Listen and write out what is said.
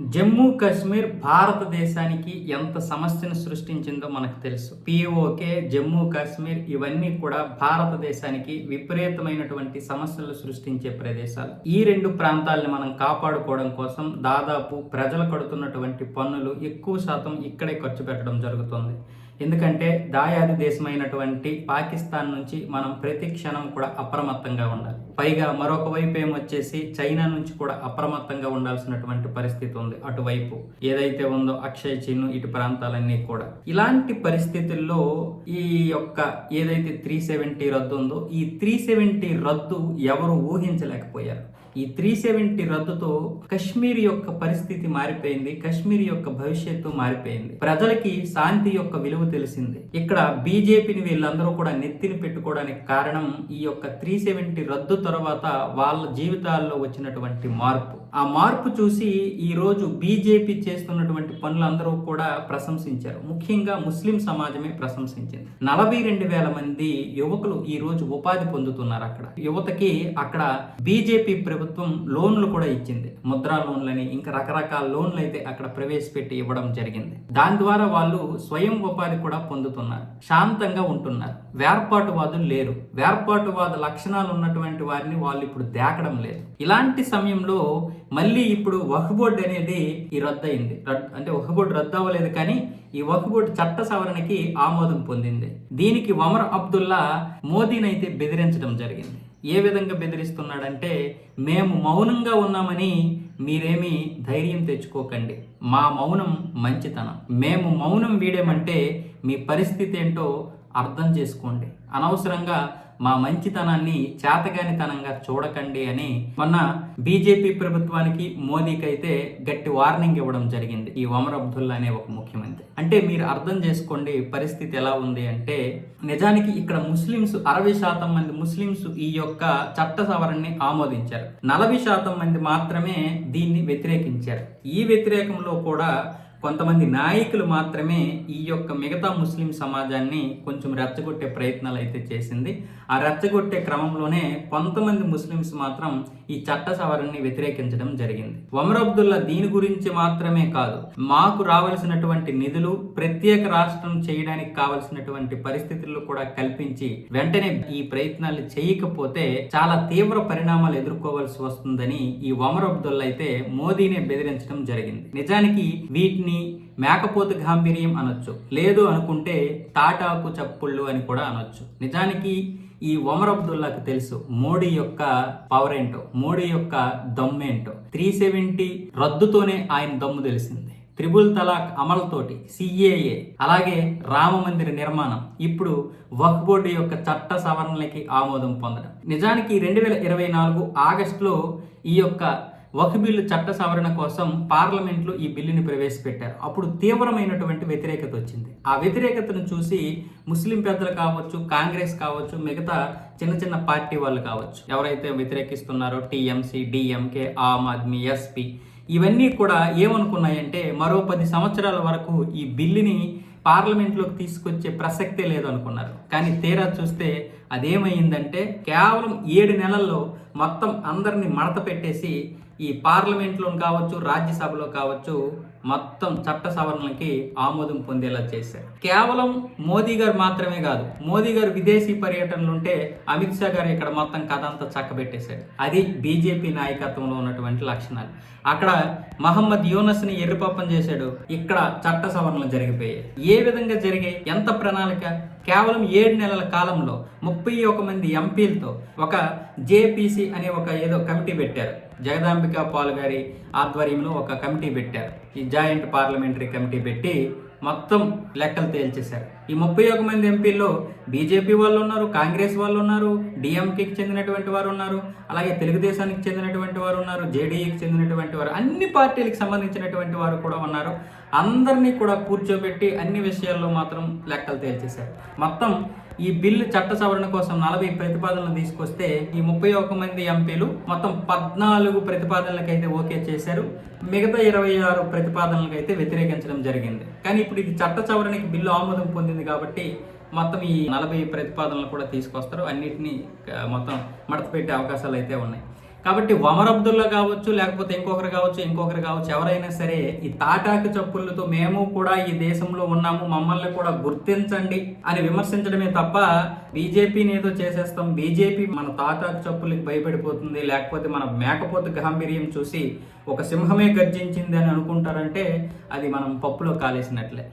జమ్మూ కాశ్మీర్ భారతదేశానికి ఎంత సమస్యను సృష్టించిందో మనకు తెలుసు. పిఓకే జమ్మూ కాశ్మీర్ ఇవన్నీ కూడా భారతదేశానికి విపరీతమైనటువంటి సమస్యలు సృష్టించే ప్రదేశాలు. ఈ రెండు ప్రాంతాలను మనం కాపాడుకోవడం కోసం దాదాపు ప్రజలు కడుతున్నటువంటి పన్నులు ఎక్కువ శాతం ఇక్కడే ఖర్చు పెట్టడం జరుగుతుంది. ఎందుకంటే దాయాది దేశమైనటువంటి పాకిస్తాన్ నుంచి మనం ప్రతి క్షణం కూడా అప్రమత్తంగా ఉండాలి. పైగా మరొక వైపు ఏమొచ్చేసి చైనా నుంచి కూడా అప్రమత్తంగా ఉండాల్సినటువంటి పరిస్థితి ఉంది అటువైపు. ఏదైతే ఉందో అక్షయ్ చిన్ను ఇటు ప్రాంతాలన్నీ కూడా. ఇలాంటి పరిస్థితుల్లో ఈ యొక్క ఏదైతే త్రీ సెవెంటీ రద్దు ఉందో ఈ త్రీ సెవెంటీ రద్దు ఎవరు ఊహించలేకపోయారు. ఈ త్రీ సెవెంటీ రద్దుతో కశ్మీర్ యొక్క పరిస్థితి మారిపోయింది కశ్మీర్ యొక్క భవిష్యత్తు మారిపోయింది. ప్రజలకి శాంతి యొక్క విలువ తెలిసింది. ఇక్కడ బీజేపీని వీళ్ళందరూ కూడా నెత్తిని పెట్టుకోవడానికి కారణం ఈ యొక్క త్రీ సెవెంటీ రద్దు తర్వాత వాళ్ళ జీవితాల్లో వచ్చినటువంటి మార్పు. ఆ మార్పు చూసి ఈరోజు బీజేపీ చేస్తున్నటువంటి పనులందరూ కూడా ప్రశంసించారు. ముఖ్యంగా ముస్లిం సమాజమే ప్రశంసించింది. నలభై రెండు వేల మంది యువకులు ఈరోజు ఉపాధి పొందుతున్నారు అక్కడ. యువతకి అక్కడ బీజేపీ ప్రభుత్వం లోన్లు కూడా ఇచ్చింది. ముద్రా లోన్లని ఇంకా రకరకాల లోన్లు అయితే అక్కడ ప్రవేశపెట్టి ఇవ్వడం జరిగింది. దాని ద్వారా వాళ్ళు స్వయం ఉపాధి కూడా పొందుతున్నారు. శాంతంగా ఉంటున్నారు. వేర్పాటువాదులు లేరు. వేర్పాటువాద లక్షణాలు ఉన్నటువంటి వారిని వాళ్ళు ఇప్పుడు దేకడం లేదు. ఇలాంటి సమయంలో మళ్ళీ ఇప్పుడు వక్ బోర్డు అనేది ఈ రద్దయింది. అంటే వక్ బోర్డు రద్దు అవ్వలేదు కానీ ఈ వక్ బోర్డు చట్ట సవరణకి ఆమోదం పొందింది. దీనికి వమర్ అబ్దుల్లా మోదీనైతే బెదిరించడం జరిగింది. ఏ విధంగా బెదిరిస్తున్నాడంటే మేము మౌనంగా ఉన్నామని మీరేమీ ధైర్యం తెచ్చుకోకండి. మా మౌనం మంచితనం. మేము మౌనం వీడేమంటే మీ పరిస్థితి ఏంటో అర్థం చేసుకోండి. అనవసరంగా మా మంచితనాన్ని చేతగానితనంగా చూడకండి అని మొన్న బీజేపీ ప్రభుత్వానికి మోదీకి అయితే గట్టి వార్నింగ్ ఇవ్వడం జరిగింది. ఈ ఒమర్ అబ్దుల్లా అనే ఒక ముఖ్యమంత్రి. అంటే మీరు అర్థం చేసుకోండి పరిస్థితి ఎలా ఉంది అంటే నిజానికి ఇక్కడ ముస్లిమ్స్ అరవై శాతం మంది ముస్లింస్ ఈ యొక్క చట్ట సవరణని ఆమోదించారు. నలభై శాతం మంది మాత్రమే దీన్ని వ్యతిరేకించారు. ఈ వ్యతిరేకంలో కూడా కొంతమంది నాయకులు మాత్రమే ఈ యొక్క మిగతా ముస్లిం సమాజాన్ని కొంచెం రెచ్చగొట్టే ప్రయత్నాలు అయితే చేసింది. ఆ రెచ్చగొట్టే క్రమంలోనే కొంతమంది ముస్లిమ్స్ మాత్రం ఈ చట్ట సవరణని వ్యతిరేకించడం జరిగింది. ఒమర్ అబ్దుల్లా దీని గురించి మాత్రమే కాదు మాకు రావాల్సినటువంటి నిధులు ప్రత్యేక రాష్ట్రం చేయడానికి కావలసినటువంటి పరిస్థితులు కూడా కల్పించి వెంటనే ఈ ప్రయత్నాలు చేయకపోతే చాలా తీవ్ర పరిణామాలు ఎదుర్కోవాల్సి వస్తుందని ఈ ఒమర్ అబ్దుల్లా అయితే మోదీనే బెదిరించడం జరిగింది. నిజానికి వీటిని మేకపోతు గాంభీర్యం అనొచ్చు. లేదు అనుకుంటే తాటాకు చప్పుళ్ళు అని కూడా అనొచ్చు. నిజానికి ఈ ఒమర్ అబ్దుల్లాకి తెలుసు మోడీ యొక్క పవర్ ఏంటో మోడీ యొక్క దమ్మేంటో త్రీ సెవెంటీ రద్దుతోనే ఆయన దమ్ము తెలిసింది. త్రిబుల్ తలాక్ అమలుతోటి సిఏఏ అలాగే రామ మందిర నిర్మాణం ఇప్పుడు వక్ బోర్డు యొక్క చట్ట సవరణలకి ఆమోదం పొందడం. నిజానికి రెండు వేల ఇరవై నాలుగు ఆగస్టులో ఈ యొక్క వక్ఫ్ బిల్లు చట్ట సవరణ కోసం పార్లమెంట్లో ఈ బిల్లుని ప్రవేశపెట్టారు. అప్పుడు తీవ్రమైనటువంటి వ్యతిరేకత వచ్చింది. ఆ వ్యతిరేకతను చూసి ముస్లిం పెద్దలు కావచ్చు కాంగ్రెస్ కావచ్చు మిగతా చిన్న చిన్న పార్టీ వాళ్ళు కావచ్చు ఎవరైతే వ్యతిరేకిస్తున్నారో TMC DMK Aam Aadmi SP ఇవన్నీ కూడా ఏమనుకున్నాయంటే మరో పది సంవత్సరాల వరకు ఈ బిల్లుని పార్లమెంట్లోకి తీసుకొచ్చే ప్రసక్తే లేదనుకున్నారు కానీ తీరా చూస్తే అదేమైందంటే కేవలం ఏడు నెలల్లో మొత్తం అందరినీ మడత పెట్టేసి ఈ పార్లమెంట్లో కావచ్చు రాజ్యసభలో కావచ్చు మొత్తం చట్ట సవరణలకి ఆమోదం పొందేలా చేశారు. కేవలం మోదీ గారు మాత్రమే కాదు మోదీ గారు విదేశీ పర్యటనలు ఉంటే అమిత్ షా గారు ఇక్కడ మొత్తం కథ అంతా చక్కబెట్టేశాడు అది బీజేపీ నాయకత్వంలో ఉన్నటువంటి లక్షణాలు. అక్కడ మహమ్మద్ యూనస్ని ఎర్రిపప్పం చేశాడు ఇక్కడ చట్ట సవరణలు జరిగిపోయాయి. ఏ విధంగా జరిగాయి? ఎంత ప్రణాళిక? కేవలం ఏడు నెలల కాలంలో ముప్పై ఒక మంది ఎంపీలతో ఒక జేపీసీ అనే ఒక ఏదో కమిటీ పెట్టారు. జగదాంబిక పాల్ గారి ఆధ్వర్యంలో ఒక కమిటీ పెట్టారు. ఈ జాయింట్ పార్లమెంటరీ కమిటీ పెట్టి మొత్తం లెక్కలు తేల్చేశారు. ఈ ముప్పై ఒక మంది ఎంపీల్లో బీజేపీ వాళ్ళు ఉన్నారు కాంగ్రెస్ వాళ్ళు ఉన్నారు డిఎంకేకి చెందినటువంటి వారు ఉన్నారు అలాగే తెలుగుదేశానికి చెందినటువంటి వారు ఉన్నారు జేడీఈకి చెందినటువంటి వారు అన్ని పార్టీలకు సంబంధించినటువంటి వారు కూడా ఉన్నారు. అందరినీ కూడా కూర్చోబెట్టి అన్ని విషయాల్లో మాత్రం లెక్కలు తేల్చేశారు. మొత్తం ఈ బిల్లు చట్ట సవరణ కోసం నలభై ప్రతిపాదనలు తీసుకొస్తే ఈ ముప్పై ఒక మంది ఎంపీలు మొత్తం పద్నాలుగు ప్రతిపాదనలకైతే ఓకే చేశారు. మిగతా ఇరవై ఆరు ప్రతిపాదనలకైతే వ్యతిరేకించడం జరిగింది. కానీ ఇప్పుడు ఇది చట్ట సవరణకి బిల్లు ఆమోదం పొందింది కాబట్టి మొత్తం ఈ నలభై ప్రతిపాదనలు కూడా తీసుకొస్తారు. అన్నిటినీ మొత్తం మడత పెట్టే అవకాశాలు అయితే ఉన్నాయి. కాబట్టి వమర్ అబ్దుల్లా కావచ్చు లేకపోతే ఇంకొకరు కావచ్చు ఇంకొకరు కావచ్చు ఎవరైనా సరే ఈ తాటాకు చప్పులతో మేము కూడా ఈ దేశంలో ఉన్నాము మమ్మల్ని కూడా గుర్తించండి అని విమర్శించడమే తప్ప బీజేపీని ఏదో చేసేస్తాం బీజేపీ మన తాటాకు చప్పులకి భయపడిపోతుంది లేకపోతే మన మేకపోతు గాంభీర్యం చూసి ఒక సింహమే గర్జించింది అని అనుకుంటారంటే అది మనం పప్పులో కాలేసినట్లే.